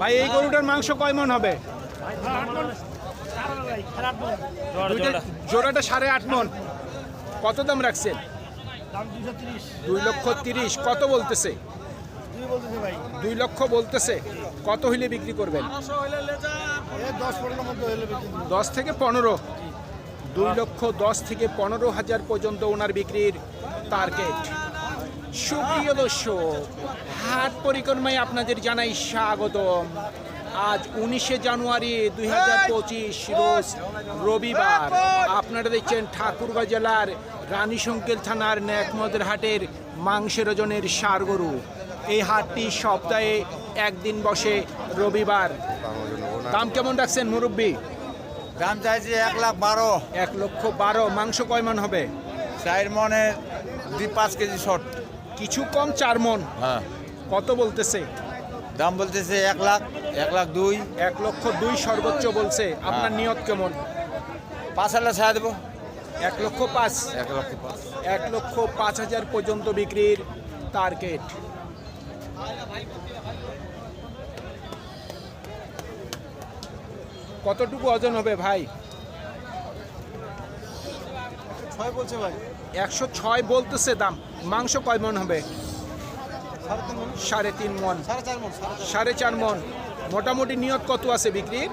ভাই, এই গরুটার মাংস কয় মন হবে? জোড়াটা সাড়ে আট মন। কত দাম রাখছেন? দুই লক্ষ তিরিশ। কত বলতেছে? দুই লক্ষ বলতেছে। কত হইলে বিক্রি করবেন? দশ থেকে পনেরো। দুই লক্ষ দশ থেকে পনেরো হাজার পর্যন্ত ওনার বিক্রির টার্গেট সুপ্রিয় দর্শক হাট পরিক্রমায় আপনাদের জানাই স্বাগতম। আজ উনিশে জানুয়ারি দুই হাজার পঁচিশ রোজ রবিবার। আপনারা দেখছেন ঠাকুরগাঁ জেলার রানী রানীশঙ্কেল থানার ন্যাকমদের হাটের মাংসের ওজনের সার গরু এই হাটটি সপ্তাহে একদিন বসে রবিবার। দাম কেমন রাখছেন মুরব্বী? দাম চাইছি এক লাখ বারো। এক লক্ষ বারো। মাংস কয় মন হবে? চার মনে দুই পাঁচ কেজি শর্ট। কিছু কম চার মন। হ্যাঁ। কত বলতেছে? দাম বলতেছে এক লাখ এক লাখ দুই। এক লক্ষ দুই সর্বোচ্চ বলছে। আপনার নিয়ত কেমন? পাঁচ হাজার ছাড়া দেবো। এক লক্ষ পাঁচ। এক লক্ষ পাঁচ। এক লক্ষ পাঁচ হাজার পর্যন্ত বিক্রির টার্গেট কতটুকু ওজন হবে ভাই? ছয় বলছে ভাই। একশো ছয় বলতেছে দাম। মাংস কয় মন হবে? সাড়ে তিন মন। সাড়ে চার মন। মোটামুটি নিয়ত কত আছে বিক্রির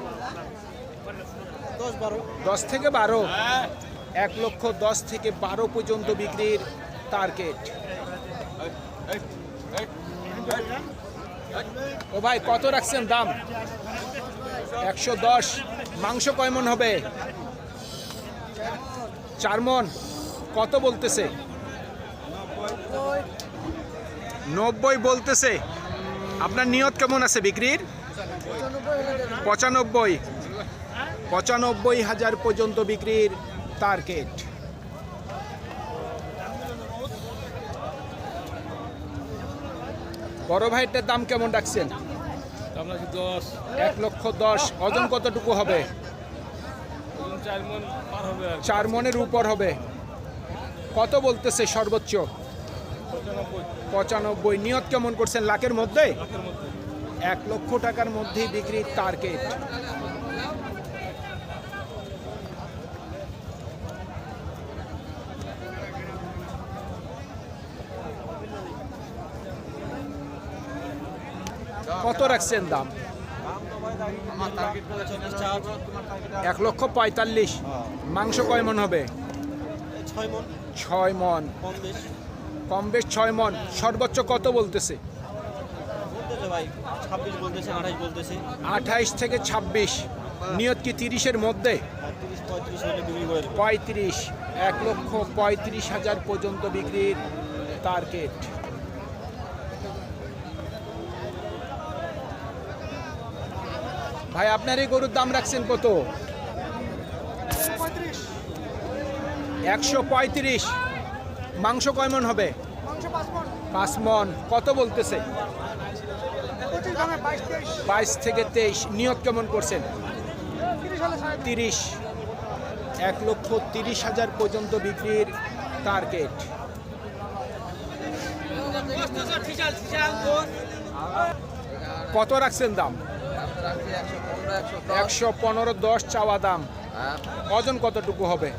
দশ থেকে বারো। এক লক্ষ দশ থেকে বারো পর্যন্ত বিক্রির টার্গেট ও ভাই, কত রাখছেন দাম? একশো দশ। মাংস কয় মন হবে? চার মন। কত বলতেছে? নব্বই বলতেছে। আপনার নিয়ত কেমন আছে বিক্রির? পঁচানব্বই। পঁচানব্বই হাজার পর্যন্ত বিক্রির টার্গেট বড় ভাইটার দাম কেমন রাখছেন দশ। এক লক্ষ দশ। ওজন কতটুকু হবে? চার মনের উপর হবে। কত বলতেছে সর্বোচ্চ? পঁচানব্বই। নিয়ত কেমন করছেন? লাখের মধ্যে? এক লক্ষ টাকার মধ্যেই বিক্রির টার্গেট কত রাখছেন দাম? এক লক্ষ পঁয়তাল্লিশ। মাংস কয় মন হবে? ছয় মন। ছয় মন। কম বেশ ছয় মন সর্বোচ্চ কত বলতেছে? বলতেছে ভাই ছাব্বিশ বলতেছে আঠাশ বলতেছে। আঠাইশ থেকে ছাব্বিশ নিয়ত কি তিরিশের মধ্যে? দেবো। পঁয়ত্রিশ এক লক্ষ পঁয়ত্রিশ হাজার পর্যন্ত বিক্রির টার্গেট ভাই আপনার এই গরুর দাম রাখছেন কত? একশো পঁয়ত্রিশ। মাংস কয় মন হবে? পাঁচ মন কত বলতেছে? বাইশ থেকে তেইশ। নিয়ত কেমন করছেন? তিরিশ এক লক্ষ তিরিশ হাজার পর্যন্ত বিক্রির টার্গেট। কত রাখছেন দাম? একশো পনেরো দশ চাওয়া দাম। ওজন কতটুকু হবে?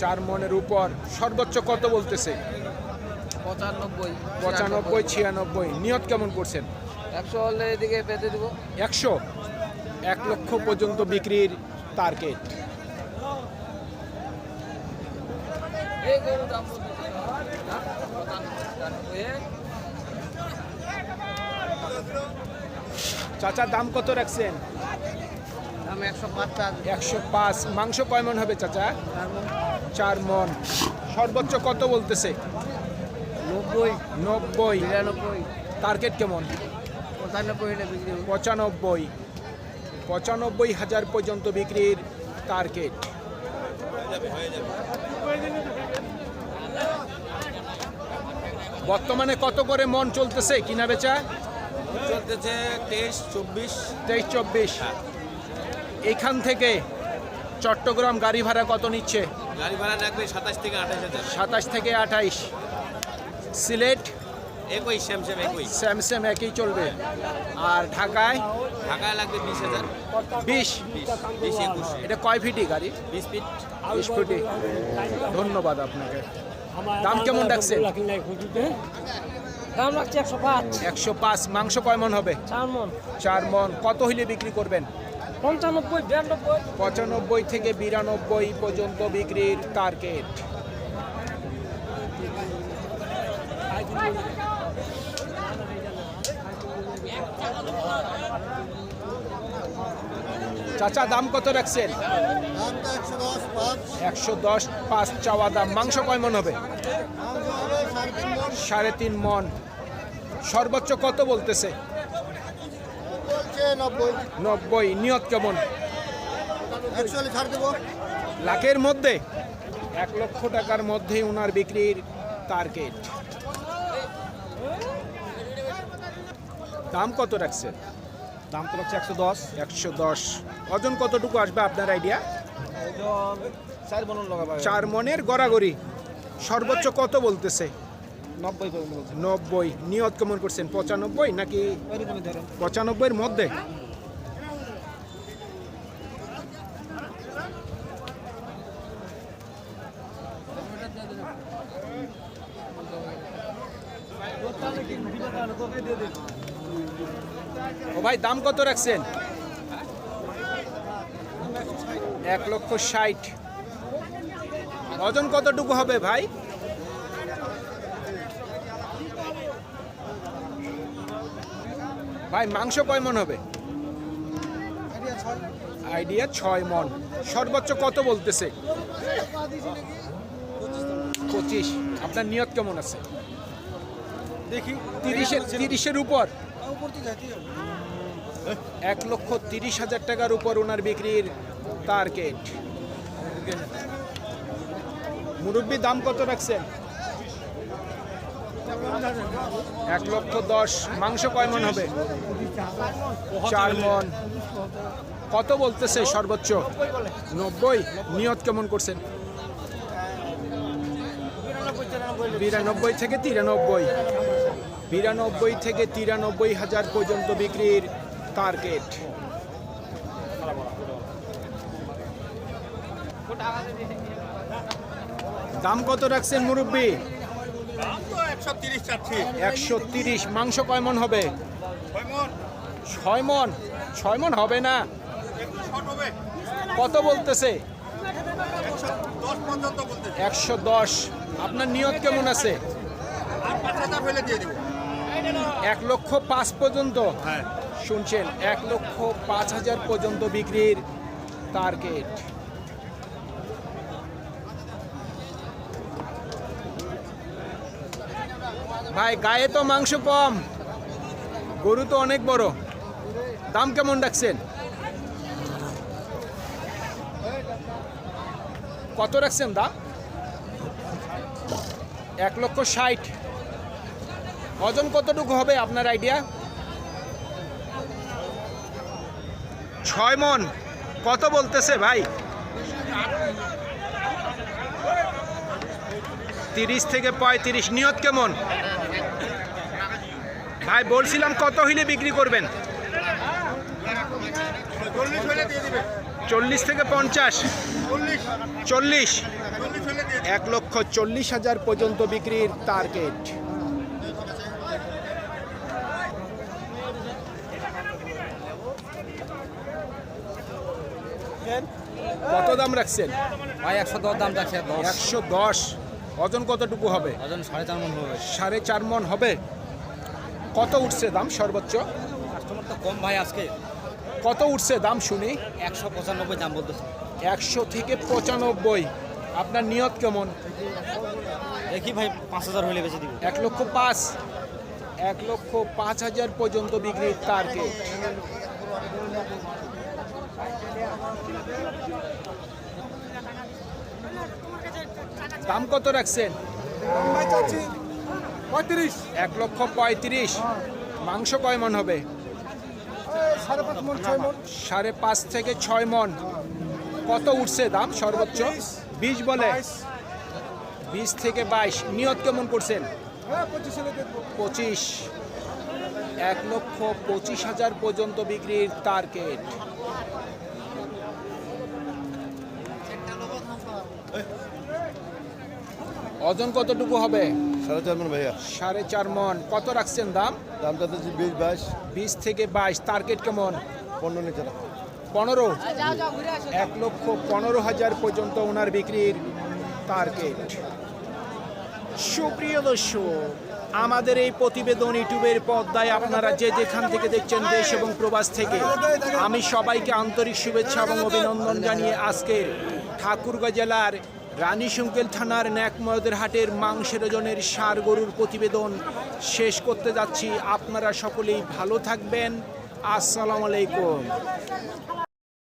চার মন মনের উপর সর্বোচ্চ কত বলতেছে? পঁচানব্বই পঁচানব্বই ছিয়ানব্বই। নিয়ত কেমন করছেন? একশো হলে এদিকে পেতে দেবো। একশো? এক লক্ষ পর্যন্ত বিক্রির টার্গেট? চাচা দাম কত রাখছেন? দাম একশো পাঁচ একশো পাঁচ। মাংস কয় মন হবে চাচা? চার মন। সর্বোচ্চ কত বলতেছে? নব্বই। নব্বই। বিরানব্বই টার্গেট কেমন? পঁচানব্বই। পঁচানব্বই। পঁচানব্বই হাজার পর্যন্ত বিক্রির টার্গেট বর্তমানে কত করে মন চলতেছে কিনা বেচা? চলতেছে তেইশ চব্বিশ। তেইশ চব্বিশ। এখান থেকে চট্টগ্রাম গাড়ি ভাড়া কত নিচ্ছে? গাড়ি ভাড়া লাগবে সাতাশ থেকে আঠাশ হাজার। সাতাশ থেকে আঠাইশ। সিলেট? একই সেম সেম একই। স্যাম স্যাম একই চলবে। আর ঢাকায়? ঢাকায় লাগবে বিশ হাজার। বিশ? বিশ একুশ। এটা কয় ফিটি গাড়ি? বিশ ফিট। বিশ ফিটি ধন্যবাদ আপনাকে। দাম কেমন রাখছেন দাম রাখছি একশো পাঁচ। একশো পাঁচ। মাংস কয় মন হবে? চার মন। চার মন। কত হইলে বিক্রি করবেন? পঞ্চানব্বই, বিরানব্বই? পঁচানব্বই থেকে বিরানব্বই পর্যন্ত বিক্রির টার্গেট চাচা, দাম কত রাখছেন? একশো দশ পাঁচ চাওয়া দাম। মাংস কয় মন হবে? সাড়ে তিন মন। সর্বোচ্চ কত বলতেছে? নব্বই। নিয়ত কেমন? লাখের মধ্যে? এক লক্ষ টাকার মধ্যে ওনার বিক্রির টার্গেট। দাম কত রাখছেন দাম তো হচ্ছে একশো দশ। একশো দশ। ওজন কতটুকু আসবে আপনার আইডিয়া চার মনের গড়াগড়ি। সর্বোচ্চ কত বলতেছে? নব্বই নব্বই। নিয়ত কেমন করছেন? পঁচানব্বই নাকি পঁচানব্বইয়ের মধ্যে? ও ভাই দাম কত রাখছেন? এক লক্ষ ষাট। ওজন কতটুকু হবে ভাই? ভাই মাংস কয় মন হবে? আইডিয়া ছয় মন। সর্বোচ্চ কত বলতেছে? পঁচিশ। আপনার নিয়ত কেমন আছে? দেখি। তিরিশের তিরিশের উপর? এক লক্ষ তিরিশ হাজার টাকার উপর ওনার বিক্রির টার্গেট মুরব্বী দাম কত রাখছেন? এক লক্ষ দশ। মাংস কয় মন হবে? চার মন। কত বলতেছে সর্বোচ্চ? নব্বই। নিয়ত কেমন করছেন? বিরানব্বই থেকে তিরানব্বই। বিরানব্বই থেকে তিরানব্বই হাজার পর্যন্ত বিক্রির টার্গেট দাম কত রাখছেন মুরব্বী? একশো তিরিশ মাংস কয় মন হবে? ছয় মন। ছয় মন? হবে না। কত বলতেছে? একশো দশ আপনার নিয়ত কেমন আছে? এক লক্ষ পাঁচ পর্যন্ত? হ্যাঁ। শুনছেন এক লক্ষ পাঁচ হাজার পর্যন্ত বিক্রির টার্গেট ভাই, গায়ে তো মাংস কম। গরু তো অনেক বড়। দাম কেমন রাখছেন? কত রাখছেন দাম? এক লক্ষ ষাট। ওজন কতটুকু হবে আপনার আইডিয়া ছয় মন। কত বলতেছে ভাই? তিরিশ থেকে পঁয়ত্রিশ। নিয়ত কেমন? ভাই বলছিলাম কত হইলে বিক্রি করবেন? চল্লিশ হলে থেকে পঞ্চাশ। চল্লিশ। হলে এক লক্ষ চল্লিশ হাজার পর্যন্ত বিক্রির টার্গেট। কত দাম রাখছেন? ভাই একশো দশ দাম দশ একশো দশ। ওজন কতটুকু হবে? ওজন সাড়ে চার মন হবে। সাড়ে চার মন হবে? কত উঠছে দাম সর্বোচ্চ? কাস্টমার তো কম ভাই আজকে। কত উঠছে দাম শুনি? একশো পঁচানব্বই দাম বলতেছে। একশো থেকে পঁচানব্বই। আপনার নিয়ত কেমন? দেখি ভাই পাঁচ হাজার হলে বেশি দিব। এক লক্ষ পাঁচ। এক লক্ষ পাঁচ হাজার পর্যন্ত বিক্রির টার্গেট দাম কত রাখছেন? পঁয়ত্রিশ। এক লক্ষ পঁয়ত্রিশ। মাংস কয় মন হবে? সাড়ে পাঁচ থেকে ছয় মন। কত উঠছে দাম সর্বোচ্চ? বিশ বলে। বিশ থেকে বাইশ। নিয়ত কেমন করছেন? হ্যাঁ পঁচিশ। এক লক্ষ পঁচিশ হাজার পর্যন্ত বিক্রির টার্গেট। ওজন কতটুকু হবে? সাড়ে চার মন ভাইয়া। সাড়ে চার মন। কত রাখছেন দাম? দামটা তো বিশ বাইশ। বিশ থেকে বাইশ। টার্গেট কেমন? পনেরো নিচে পনেরো? এক লক্ষ পনেরো হাজার পর্যন্ত ওনার বিক্রির টার্গেট। সুপ্রিয় দর্শক আমাদের এই প্রতিবেদন ইউটিউবের পর্দায় আপনারা যে যেখান থেকে দেখছেন দেশ এবং প্রবাস থেকে আমি সবাইকে আন্তরিক শুভেচ্ছা এবং অভিনন্দন জানিয়ে আজকের ঠাকুরগাঁ জেলার রানী সংকেল থানার ন্যাকময়দের হাটের মাংসের ওজনের সার গরুর প্রতিবেদন শেষ করতে যাচ্ছি। আপনারা সকলেই ভালো থাকবেন। আসসালামু আলাইকুম।